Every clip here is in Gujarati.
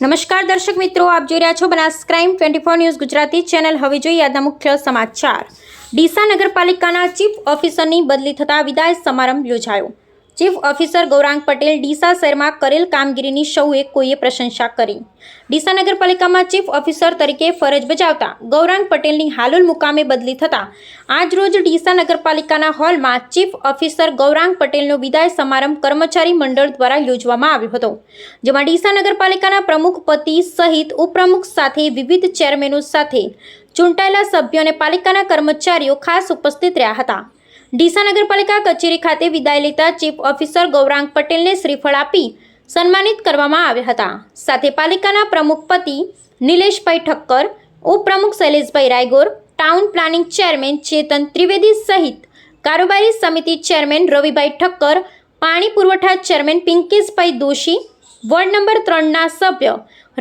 નમસ્કાર દર્શક મિત્રો, આપ જોઈ રહ્યા છો Banas crime twenty four news Gujarati channel. હવે જોઈએ આજના મુખ્ય સમાચાર. ડીસા નગરપાલિકાના ચીફ ઓફિસરની બદલી થતા વિદાય સમારંભ યોજાયો. ચીફ ઓફિસર ગૌરાંગ પટેલ ડીસા શહેરમાં કરેલ કામગીરીની સૌએ કોઈએ પ્રશંસા કરી. ડીસા નગરપાલિકામાં ચીફ ઓફિસર તરીકે ફરજ બજાવતા ગૌરાંગ પટેલની હાલોલ મુકામે બદલી થતાં આજરોજ ડીસા નગરપાલિકાના હોલમાં ચીફ ઓફિસર ગૌરાંગ પટેલનો વિદાય સમારંભ કર્મચારી મંડળ દ્વારા યોજવામાં આવ્યો હતો, જેમાં ડીસા નગરપાલિકાના પ્રમુખ પતિ સહિત ઉપપ્રમુખ સાથે વિવિધ ચેરમેનો સાથે ચૂંટાયેલા સભ્યો અને પાલિકાના કર્મચારીઓ ખાસ ઉપસ્થિત રહ્યા હતા. ડીસા નગરપાલિકા કચેરી ખાતે વિદાય લેતા ચીફ ઓફિસર ગૌરાંગ પટેલને શ્રીફળ આપી સન્માનિત કરવામાં આવ્યા હતા. સાથે પાલિકાના પ્રમુખ પતિ નિલેશભાઈ ઠક્કર, ઉપપ્રમુખ Shaileshbhai Raygor, town planning chairman Chetan Trivedi સહિત કારોબારી સમિતિ ચેરમેન રવિભાઈ ઠક્કર, પાણી પુરવઠા chairman Pinkeshbhai Doshi, ward number ત્રણના સભ્ય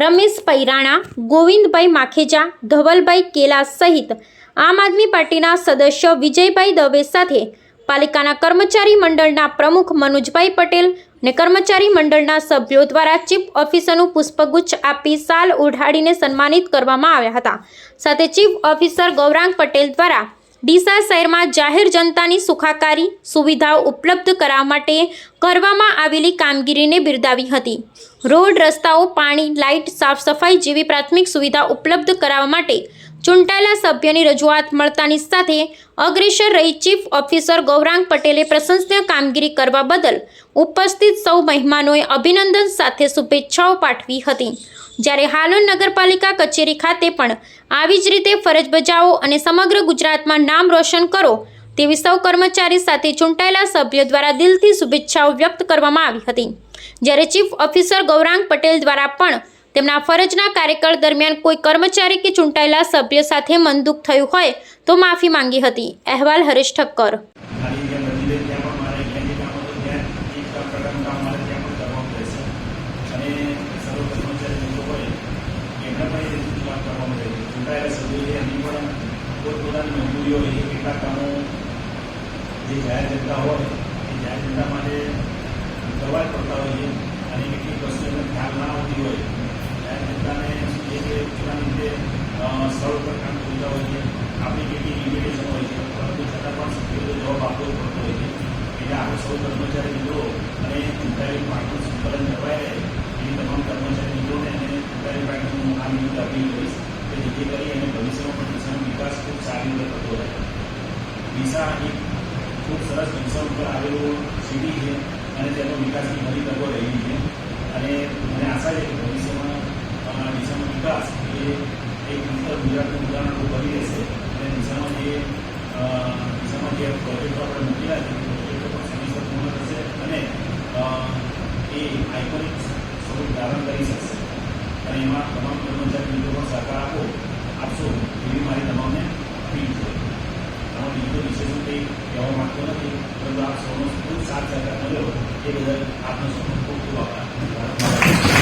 રમેશભાઈ રાણા, ગોવિંદભાઈ માખેજા, ધવલભાઈ કેલા સહિત આમ આદમી પાર્ટીના સદસ્ય વિજયભાઈ દવે સાથે પાલિકાના કર્મચારી મંડળના પ્રમુખ મનોજભાઈ પટેલ અને કર્મચારી મંડળના સભ્યો દ્વારા ચીફ ઓફિસરનું પુષ્પગુચ્છ આપી સાલ ઓઢાડીને સન્માનિત કરવામાં આવ્યા હતા. સાથે ચીફ ઓફિસર ગૌરાંગ પટેલ દ્વારા ડીસા શહેરમાં જાહેર જનતાની સુખાકારી, સુવિધાઓ ઉપલબ્ધ કરાવવા માટે કરવામાં આવેલી કામગીરીને બિરદાવી હતી. રોડ રસ્તાઓ, પાણી, લાઇટ, સાફ સફાઈ જેવી પ્રાથમિક સુવિધા ઉપલબ્ધ કરાવવા માટે ચૂંટાયેલા સભ્યોની રજૂઆત મળતાની સાથે અગ્રેસર રહી ચીફ ઓફિસર ગૌરાંગ પટેલે પ્રશંસનીય કામગીરી કરવા બદલ ઉપસ્થિત સૌ મહેમાનોએ અભિનંદન સાથે શુભેચ્છાઓ પાઠવી હતી. જ્યારે હાલોલ નગરપાલિકા કચેરી ખાતે પણ આવી જ રીતે ફરજ બજાવો અને સમગ્ર ગુજરાતમાં નામ રોશન કરો તેવી સૌ કર્મચારી સાથે ચૂંટાયેલા સભ્યો દ્વારા દિલથી શુભેચ્છાઓ વ્યક્ત કરવામાં આવી હતી. જ્યારે ચીફ ઓફિસર ગૌરાંગ પટેલ દ્વારા પણ તેમના ફરજના કાર્યકાળ દરમિયાન કોઈ કર્મચારી કે ચૂંટાયેલા સભ્ય સાથે મનદુખ થયું હોય તો માફી માંગી હતી. અહેવાલ હરેશ ઠક્કર. જે જાહેર જનતા હોય, એ જાહેર જનતા માટે દવા કરતા હોઈએ અને કેટલીક વસ્તુ એમને ખ્યાલ ના આવતી હોય જાહેર જનતાને શું છે કે પોતાની રીતે અ, સ્થળ ઉપર કામ કરતા છે, આપણી કેટલી લિમિટેશન હોય છે, પરંતુ છતાં પણ સભ્યોને જવાબ આપવો પડતો હોય છે. એટલે આપણે સૌ કર્મચારી મિત્રો અને ચૂંટાયેલી પાર્ટીનું સંકલન જળવાય એવી તમામ કર્મચારી મિત્રોને અને ચૂંટાયેલી પાર્ટીનું હું આ નિમિત્તે અપીલ કરીશ કે જેથી કરી અને ભવિષ્યમાં પણ દિશાનો વિકાસ ખૂબ સારી રીતે થતો રહે. દિશા એક ખૂબ સરસ જંકશન ઉપર આવેલું સિટી છે અને તેનો વિકાસની ઘણી તકો રહેલી છે. અને મને આશા છે કે ભવિષ્યમાં અ, દિશાનો વિકાસ એ એક ઉત્તર ગુજરાતનું ઉદાહરણ ઊભું કરી રહેશે અને દિશામાં જે અ, દિશામાં જે પ્રોજેક્ટો આપણે મૂકેલા છે તે પ્રોજેક્ટો પણ સમયસર પૂર્ણ થશે અને અ, એ આઇકોનિક સ્વરૂપ ધારણ કરી શકશે. અને એમાં તમામ કર્મચારી મિત્રો સહકાર આપો. આપશો એવી મારી તમામને અપીલ છે. આમાં બીજું તો વિશેષ કંઈ કહેવા માંગતો નથી, પરંતુ આપ સૌનો ખૂબ સાથ સહકાર મળ્યો. એ બદલ આપનો સૌનો ખૂબ ખૂબ આભાર.